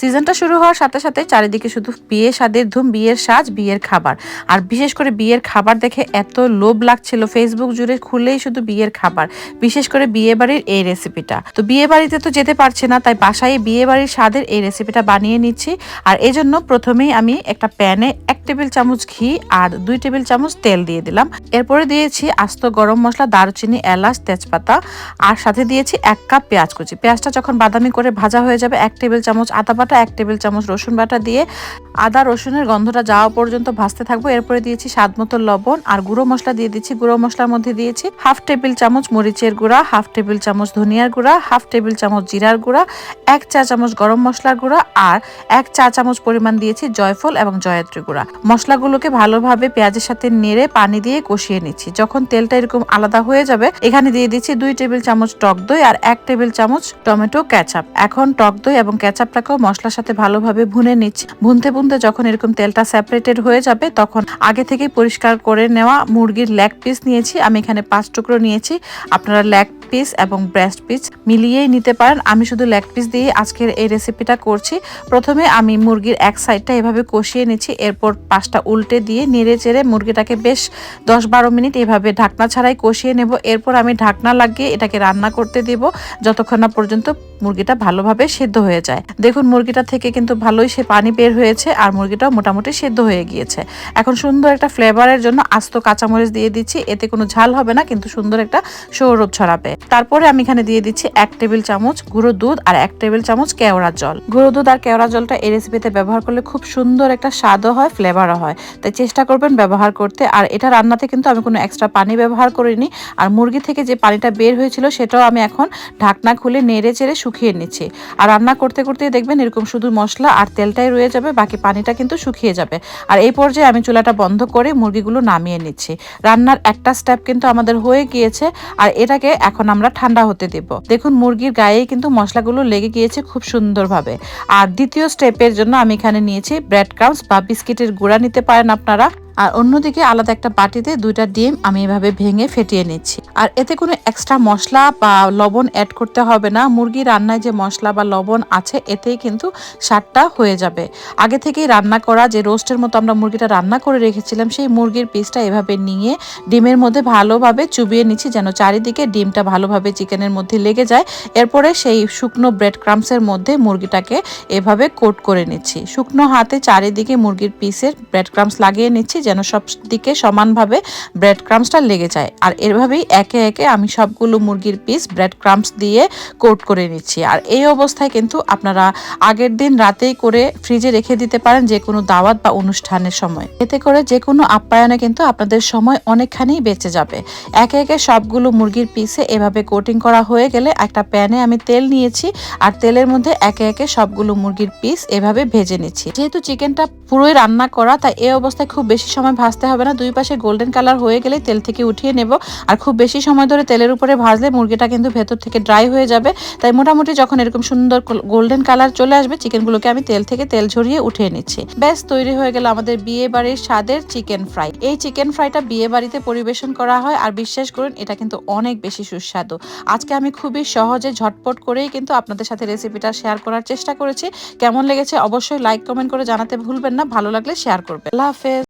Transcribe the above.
সিজনটা শুরু হওয়ার সাথে সাথে চারিদিকে শুধু বিয়ে স্বাদের ধুম, বিয়ের সাজ, বিয়ের খাবার। আর বিশেষ করে বিয়ের খাবার দেখে এত লোভ লাগছিল ফেসবুক জুড়ে খুলেই শুধু বিয়ের খাবার, বিশেষ করে বিয়ে বাড়ির এই রেসিপিটা তো বিয়ে বাড়িতে তো যেতে পারছে না, তাই বাসায় বিয়ে বাড়ির স্বাদের এই রেসিপিটা বানিয়ে নিচ্ছি। আর এই জন্য প্রথমেই আমি একটা প্যানে এক টেবিল চামচ ঘি আর দুই টেবিল চামচ তেল দিয়ে দিলাম। এরপরে দিয়েছি আস্ত গরম মশলা, দারুচিনি, এলাচ, তেজপাতা। আর সাথে দিয়েছি এক কাপ পেঁয়াজ কুচি। পেঁয়াজটা যখন বাদামি করে ভাজা হয়ে যাবে, এক টেবিল চামচ আদা বাটা, এক টেবিল চামচ রসুন বাটা দিয়ে আদা রসুনের গন্ধটা যাওয়া পর্যন্ত ভাজতে থাকব। এরপরে দিয়েছি স্বাদ মতো লবণ আর গুঁড়ো মশলা দিয়ে দিচ্ছি। গুঁড়ো মশলার মধ্যে দিয়েছি হাফ টেবিল চামচ মরিচের গুঁড়া, হাফ টেবিল চামচ ধনিয়ার গুঁড়া, হাফ টেবিল চামচ জিরার গুঁড়া, এক চা চামচ গরম মশলার গুঁড়া আর এক চা চামচ পরিমাণ দিয়েছি জয়ফল এবং জয়ত্রী গুঁড়া। মশলাগুলোকে ভালোভাবে পেঁয়াজের সাথে নেড়ে পানি দিয়ে কষিয়ে নিচ্ছি। যখন তেলটা এরকম আলাদা হয়ে যাবে, এখানে দিয়ে দিচ্ছি দুই টেবিল চামচ টক দই আর এক টেবিল চামচ টমেটো ক্যাচাপ। এখন টক দই এবং ক্যাচাপটাকেও মশলার সাথে ভালোভাবে ভুনে নিচ্ছি। ভুনতে ভুনতে যখন এরকম তেলটা সেপারেটেড হয়ে যাবে, তখন আগে থেকেই পরিষ্কার করে নেওয়া মুরগির লেগ পিস নিয়েছি। আমি এখানে পাঁচ টুকরো নিয়েছি। আপনারা লেগ পিস এবং ব্রেস্ট পিস মিলিয়েই নিতে পারেন। আমি শুধু লেগ পিস দিয়ে আজকের এই রেসিপিটা করছি। প্রথমে আমি মুরগির এক সাইডটা এভাবে কষিয়ে নিচ্ছি। এরপর পাঁচটা উল্টে দিয়ে নেড়ে চেড়ে মুরগিটাকে বেশ দশ বারো মিনিট এভাবে ঢাকনা ছাড়াই কষিয়ে নেব। এরপর আমি ঢাকনা লাগিয়ে এটাকে রান্না করতে দেব। যতক্ষণ না পর্যন্ত মুরগিটা ভালোভাবে সেদ্ধ হয়ে যায়। দেখুন মুরগিটা থেকে কিন্তু ভালোই সে পানি বের হয়েছে আর মুরগিটাও মোটামুটি সেদ্ধ হয়ে গিয়েছে। এখন সুন্দর একটা ফ্লেভারের জন্য আস্ত কাঁচামরিচ দিয়ে দিচ্ছি, এতে কোনো ঝাল হবে না, কিন্তু সুন্দর একটা সৌরভ ছড়াবে। তারপরে আমি এখানে দিয়ে দিচ্ছি এক টেবিল চামচ গুঁড়ো দুধ আর এক টেবিল চামচ কেওড়া জল। গুঁড়ো দুধ আর কেওড়া জলটা এই রেসিপিতে ব্যবহার করলে খুব সুন্দর একটা স্বাদও হয়, ফ্লেভারও হয়। তাই চেষ্টা করবেন ব্যবহার করতে। আর এটা রান্নাতে কিন্তু আমি কোনো এক্সট্রা পানি ব্যবহার করিনি। আর মুরগি থেকে যে পানিটা বের হয়েছিল সেটাও আমি এখন ঢাকনা খুলে নেড়ে চেড়ে শুকিয়ে নিচ্ছি। আর রান্না করতে করতে দেখবেন এরকম শুধু মশলা আর তেলটাই রয়ে যাবে, বাকি পানিটা কিন্তু শুকিয়ে যাবে। আর এই পর্যায়ে আমি চুলাটা বন্ধ করে মুরগিগুলো নামিয়ে নিচ্ছি। রান্নার একটা স্টেপ কিন্তু আমাদের হয়ে গিয়েছে, আর এটাকে এখন আমরা ঠান্ডা হতে দেব। দেখুন, মুরগির গায়ে কিন্তু মশলাগুলো লেগে গিয়েছে খুব সুন্দরভাবে। আর দ্বিতীয় স্টেপের জন্য আমি এখানে নিয়েছি ব্রেড ক্রাউন্স বা বিস্কিটের গুঁড়া, নিতে পারেন আপনারা। আর অন্যদিকে আলাদা একটা বাটিতে দুইটা ডিম আমি এভাবে ভেঙে ফেটিয়ে নিচ্ছি। আর এতে কোনো এক্সট্রা মশলা বা লবণ অ্যাড করতে হবে না। মুরগি রান্নায় যে মশলা বা লবণ আছে, এতেই কিন্তু স্বাদটা হয়ে যাবে। আগে থেকেই রান্না করা যে রোস্টের মতো আমরা মুরগিটা রান্না করে রেখেছিলাম, সেই মুরগির পিসটা এভাবে নিয়ে ডিমের মধ্যে ভালোভাবে চুবিয়ে নিচ্ছি যেন চারিদিকে ডিমটা ভালোভাবে চিকেনের মধ্যে লেগে যায়। এরপরে সেই শুকনো ব্রেড ক্রামসের মধ্যে মুরগিটাকে এভাবে কোট করে নিচ্ছি। শুকনো হাতে চারিদিকে মুরগির পিসের ব্রেড ক্রামস লাগিয়ে নিচ্ছি যেন সব দিকে সমানভাবে ব্রেড ক্রামসটা লেগে যায়। আর এভাবেই একে একে আমি সবগুলো মুরগির পিস ব্রেড ক্রামস দিয়ে কোট করে নিচ্ছি। আর এই অবস্থায় কিন্তু আপনারা আগের দিন রাতেই করে ফ্রিজে রেখে দিতে পারেন যে কোনো দাওয়াত বা অনুষ্ঠানের সময়। এতে করে যে কোনো আপ্যায়নে কিন্তু আপনাদের সময় অনেকখানি বেঁচে যাবে। একে একে সবগুলো মুরগির পিসে এভাবে কোটিং করা হয়ে গেলে একটা প্যানে আমি তেল নিয়েছি আর তেলের মধ্যে একে একে সবগুলো মুরগির পিস এভাবে ভেজে নিচ্ছি। যেহেতু চিকেনটা পুরোই রান্না করা, তাই এই অবস্থায় খুব বেশি সময় ভাজতে হবে না। দুই পাশে গোল্ডেন কালার হয়ে গেলে তেল থেকে উঠিয়ে নেব। আর খুব বেশি সময় ধরে তেলের উপরে ভাজলে মুরগিটা কিন্তু ভেতর থেকে ড্রাই হয়ে যাবে। তাই মোটামুটি যখন এরকম সুন্দর গোল্ডেন কালার চলে আসবে চিকেনগুলোকে আমি তেল থেকে তেল ঝরিয়ে উঠিয়ে নিচ্ছি। ব্যাস, তৈরি হয়ে গেল আমাদের বিয়ে বাড়ির স্বাদের চিকেন ফ্রাই এই চিকেন ফ্রাইটা বিয়ে বাড়িতে পরিবেশন করা হয়। আর বিশ্বাস করুন, এটা কিন্তু অনেক বেশি সুস্বাদু। আজকে আমি খুবই সহজে ঝটপট করেই কিন্তু আপনাদের সাথে রেসিপিটা শেয়ার করার চেষ্টা করেছি। কেমন লেগেছে অবশ্যই লাইক কমেন্ট করে জানাতে ভুলবেন না। ভালো লাগলে শেয়ার করবেন। আল্লাহ হাফেজ।